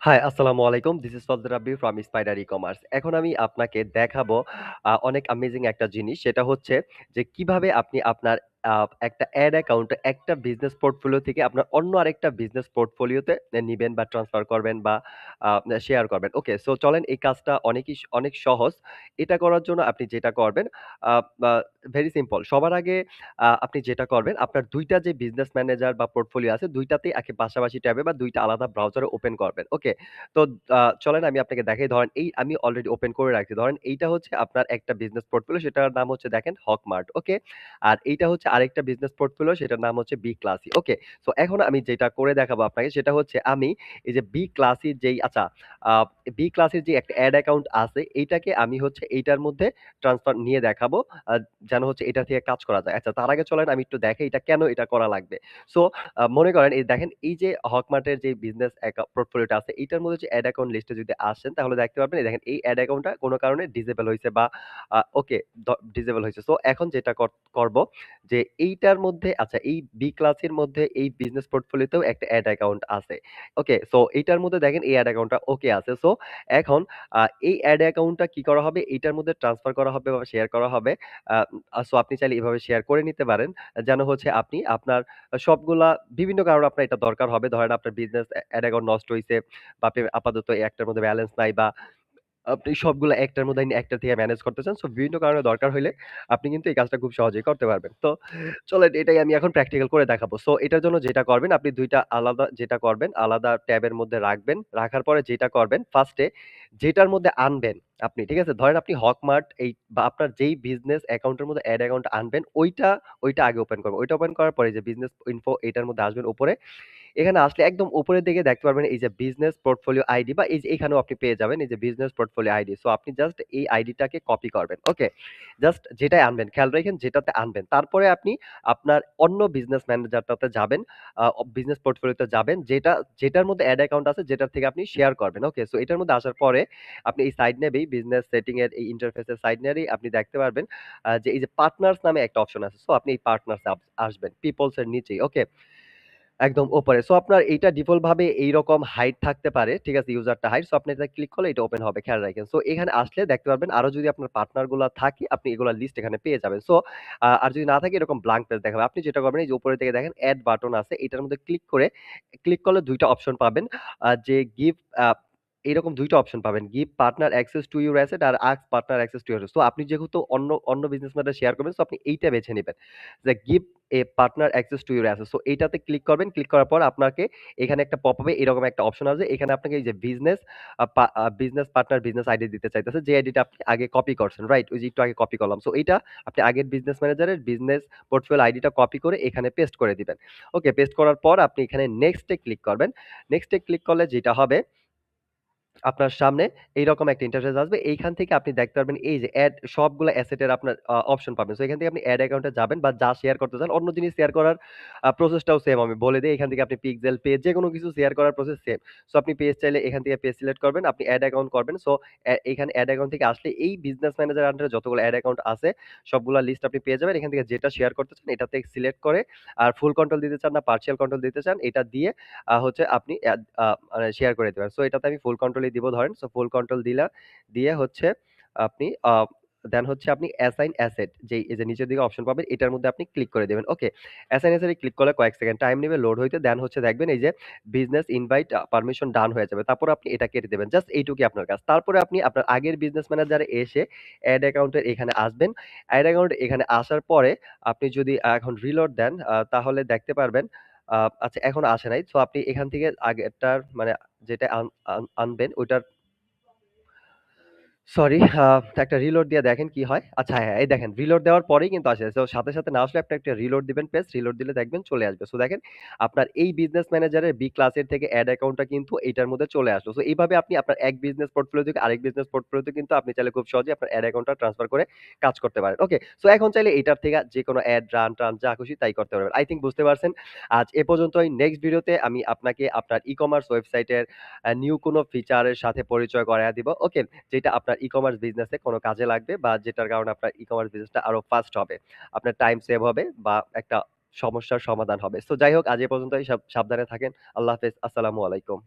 High, আসসালামু আলাইকুম। This is Fazal Rabbi from spider ecommerce. এখন আমি আপনাকে দেখাবো অনেক অ্যামেজিং একটা জিনিস। সেটা হচ্ছে যে কীভাবে আপনি আপনার একটা অ্যাড অ্যাকাউন্ট একটা বিজনেস পোর্টফোলিও থেকে আপনার অন্য আরেকটা বিজনেস পোর্টফোলিওতে এ নিবেন বা ট্রান্সফার করবেন বা শেয়ার করবেন। ওকে, সো চলেন এই কাজটা অনেকই অনেক সহজ। এটা করার জন্য আপনি যেটা করবেন ভেরি সিম্পল। সবার আগে আপনি যেটা করবেন আপনার ২ টা যে বিজনেস ম্যানেজার বা পোর্টফোলিও আছে ২ টাতেই একে পাশাপাশি ট্যাবে বা ২ টা আলাদা ব্রাউজারে ওপেন করবেন। ওকে? তো চলেন আমি আপনাকে দেখাই। ধরেন এই আমি অলরেডি ওপেন করে রাখছি। ধরেন এইটা হচ্ছে আপনার একটা বিজনেস পোর্টফোলিও সেটার নাম হচ্ছে দেখেন হকমার্ট। ওকে? আর এইটা হচ্ছে আরেকটা বিজনেস পোর্টফোলিও সেটার নাম হচ্ছে বি ক্লাসি। ওকে? সো এখন আমি যেটা করে দেখাবো আপনাকে, সেটা হচ্ছে আমি এই যে বি ক্লাসির যেই আচ্ছা বি ক্লাসির যে একটা এড অ্যাকাউন্ট আছে, এইটাকে আমি হচ্ছে এইটার মধ্যে ট্রান্সফার নিয়ে দেখাবো। যেন হচ্ছে এটা থেকে কাজ করা যায়। আচ্ছা তার আগে চলেন, আমি একটু দেখে এটা কেন এটা করা লাগবে। সো মনে করেন, এই দেখেন, এই যে হকমার্টের যে বিজনেস পোর্টফোলিওটা আছে, এইটার মধ্যে যে অ্যাড অ্যাকাউন্ট লিস্টে যদি আসেন, তাহলে দেখতে পারবেন দেখেন, এই অ্যাড অ্যাকাউন্টটা কোনো কারণে ডিসেবল হয়েছে বা ওকে দ হয়েছে সো এখন যেটা কর, করব যে এইটার মধ্যে আচ্ছা এই বি ক্লাসের মধ্যে এই বিজনেস পোর্টফোলিওতেও একটা অ্যাড অ্যাকাউন্ট আছে। ওকে, সো এইটার মধ্যে দেখেন এই অ্যাড অ্যাকাউন্টটা ওকে আছে। সো এখন এই অ্যাড অ্যাকাউন্টটা কি করা হবে? এইটার মধ্যে ট্রান্সফার করা হবে বা শেয়ার করা হবে। সো আপনি চাইলে এভাবে শেয়ার করে নিতে পারেন। যেন হচ্ছে আপনি আপনার সবগুলা বিভিন্ন কারণে আপনার এটা দরকার হবে। ধরেন আপনার বিজনেস অ্যাড অ্যাকাউন্ট নষ্ট হয়েছে বা আপাতত একটার মধ্যে ব্যালেন্স নাই বা আপনি সবগুলো একটার মধ্যে একটা থেকে ম্যানেজ করতে চান। সো, বিভিন্ন কারণে দরকার হলে আপনি কিন্তু এই কাজটা খুব সহজেই করতে পারবেন। তো, চলেন এটাই আমি এখন প্র্যাকটিক্যাল করে দেখাবো। সো, এটার জন্য যেটা করবেন, আপনি দুইটা আলাদা যেটা করবেন, আলাদা ট্যাবের মধ্যে রাখবেন। রাখার পরে যেটা করবেন ফার্স্টে যেটার মধ্যে আনবেন আপনি, ঠিক আছে? ধরেন আপনি হকমার্ট এই বা আপনার যেই বিজনেস অ্যাকাউন্টের মধ্যে অ্যাড অ্যাকাউন্ট আনবেন ওইটা, ওইটা আগে ওপেন করবেন। ওইটা ওপেন করার পরে যে বিজনেস ইনফো এটার মধ্যে আসবেন উপরে। এখানে আসলে একদম উপরের দিকে দেখতে পারবেন এই যে বিজনেস পোর্টফোলিও আইডি বা এই যে এখানেও আপনি পেয়ে যাবেন এই যে বিজনেস পোর্টফোলিও আইডি। সো আপনি জাস্ট এই আইডিটাকে কপি করবেন। ওকে? জাস্ট যেটাই আনবেন খেয়াল রাখেন যেটাতে আনবেন। তারপরে আপনি আপনার অন্য বিজনেস ম্যানেজারটাতে যাবেন, বিজনেস পোর্টফোলিওতে যাবেন যেটা যেটার মধ্যে অ্যাড অ্যাকাউন্ট আছে যেটার থেকে আপনি শেয়ার করবেন। ওকে? সো এটার মধ্যে আসার পরে আপনি এই সাইড নেবেই বিজনেস সেটিং এর এই ইন্টারফেসের সাইড নেয়ারই আপনি দেখতে পারবেন যে এই যে পার্টনার্স নামে একটা অপশন আছে। সো আপনি এই পার্টনার্স আসবেন। পিপলস এর নিচেই। ওকে? একদম উপরে। সো আপনার এইটা ডিফল্ট ভাবে এইরকম হাইট থাকতে পারে। ঠিক আছে? ইউজারটা হাইট। সো আপনি এটা ক্লিক করলে এটা ওপেন হবে। খেয়াল রাখেন। সো এখানে আসলে দেখতে পারবেন, আরও যদি আপনার পার্টনারগুলা থাকে, আপনি এগুলার লিস্ট এখানে পেয়ে যাবেন। সো আর যদি না থাকে, এরকম ব্ল্যাংক পেজ দেখাবে। আপনি যেটা করবেন, এই যে উপরে দিকে দেখেন অ্যাড বাটন আছে। এটার মধ্যে ক্লিক করে ক্লিক করলে দুইটা অপশন পাবেন। যে গিভ আ এরকম ২ টা অপশন পাবেন। Give partner access to your asset R ask partner access to your so আপনি যেহেতু অন্য অন্য বিজনেসম্যানরা শেয়ার করবেন সো আপনি এইটা বেছে নিবেন। যে give a partner access to your asset. So এইটাতে ক্লিক করবেন। ক্লিক করার পর আপনাকে এখানে একটা পপ হবে এরকম একটা অপশন আসবে। এখানে আপনাকে এই যে বিজনেস পা বিজনেস পার্টনার বিজনেস আইডি দিতে চাইতেছে। যে আইডিটা আপনি আগে কপি করছেন। রাইট? ওই যে একটু আগে কপি করলাম। সো এইটা আপনি আগের বিজনেস ম্যানেজারের বিজনেস পোর্টফোলিও আইডিটা কপি করে এখানে পেস্ট করে দিবেন। ওকে? পেস্ট করার পর আপনি এখানে নেক্সট ক্লিক করবেন। নেক্সট ক্লিক করলে যেটা হবে আপনার সামনে এইরকম একটা ইন্টারফেস আসবে। এইখান থেকে আপনি দেখতে পারবেন এই যে এড সবগুলো অ্যাসেটের আপনার অপশন পাবেন। সো এখান থেকে আপনি অ্যাড অ্যাকাউন্টে যাবেন বা যা শেয়ার করতে চান, অন্য জিনিস শেয়ার করার প্রসেসটাও সেম আমি বলে দিই এখান থেকে আপনি পিক্সেল, পেজ যে কোনো কিছু শেয়ার করার প্রসেস সেম। সো আপনি পেজ চাইলে এখান থেকে পেজ সিলেক্ট করবেন। আপনি অ্যাড অ্যাকাউন্ট করবেন। সো এখানে অ্যাড অ্যাকাউন্ট থেকে আসলে এই বিজনেস ম্যানেজার আন্ডারে যতগুলো অ্যাড অ্যাকাউন্ট আছে সবগুলা লিস্ট আপনি পেয়ে যাবেন। এখান থেকে যেটা শেয়ার করতে চান এটা থেকে সিলেক্ট করে আর ফুল কন্ট্রোল দিতে চান না পার্সিয়াল কন্ট্রোল দিতে চান এটা দিয়ে হচ্ছে আপনি অ্যাড আ মানে শেয়ার করে দিবেন। সো এটাতে আমি ফুল কন্ট্রোলই দিব ধরেন। সো ফুল কন্ট্রোল দিলা, দিয়ে হচ্ছে আপনি দেন হচ্ছে আপনি অ্যাসাইন অ্যাসেট যেই, এই যে নিচের দিকে অপশন পাবেন, এটার মধ্যে আপনি ক্লিক করে দেবেন ওকে? অ্যাসাইন অ্যাসেট ক্লিক করলে কয়েক সেকেন্ড টাইম নেবে লোড হইতে। দেন হচ্ছে দেখবেন এই যে বিজনেস ইনভাইট পারমিশন ডান হয়ে যাবে। তারপর আপনি এটা কেটে দেবেন জাস্ট এইটুকুই আপনার কাজ। তারপরে আপনি আপনার আগের বিজনেস ম্যানেজারে এসে অ্যাড অ্যাকাউন্ট এর এখানে আসবেন। অ্যাড অ্যাকাউন্ট এখানে আসার পরে আপনি যদি এখন রিলোড দেন তাহলে দেখতে পারবেন আচ্ছা এখন আসে নাই। তো আপনি এখান থেকে আগেরটার মানে যেটা আন আন, আনবেন, ওইটার সরি একটা রিলোড দিয়ে দেখেন কি হয়। আচ্ছা হ্যাঁ, এই দেখেন রিলোড দেওয়ার পরেই কিন্তু আসে। সো সাথে, সাথে না আসলে আপনি একটা রিলোড দিবেন পেজ। রিলোড দিলে দেখবেন চলে আসবে। সো দেখেন আপনার এই বিজনেস ম্যানেজারের বি ক্লাসের থেকে এড অ্যাকাউন্টটা কিন্তু এইটার মধ্যে চলে আসলো। সো এইভাবে আপনি আপনার এক বিজনেস পোর্টফোলিও থেকে আরেক বিজনেস পোর্টফোলিওতে কিন্তু আপনি চাইলে খুব সহজেই আপনার এড অ্যাকাউন্টটা ট্রান্সফার করে কাজ করতে পারেন। ওকে? সো এখন চাইলে এটার থেকে যে কোনো অ্যাড রান-টান যা খুশি তাই করতে পারবেন। আই থিঙ্ক বুঝতে পারছেন। আজ এ পর্যন্তই। নেক্সট ভিডিওতে আমি আপনাকে আপনার ই-কমার্স ওয়েবসাইটের আ নিউ কোনো ফিচারের সাথে পরিচয় করাইয়া দিব। ওকে? যেটা আপনার ই-কমার্স বিজনেসে কোনো কাজে লাগবে বা যেটার কারণে আপনার ই-কমার্স বিজনেসটা আরও ফাস্ট হবে। আপনার টাইম সেভ হবে বা একটা সমস্যার সমাধান হবে। সো যাই হোক, আজ এ পর্যন্ত সাব সাবধানে থাকেন। আল্লাহ হাফেজ। আসসালামু আলাইকুম।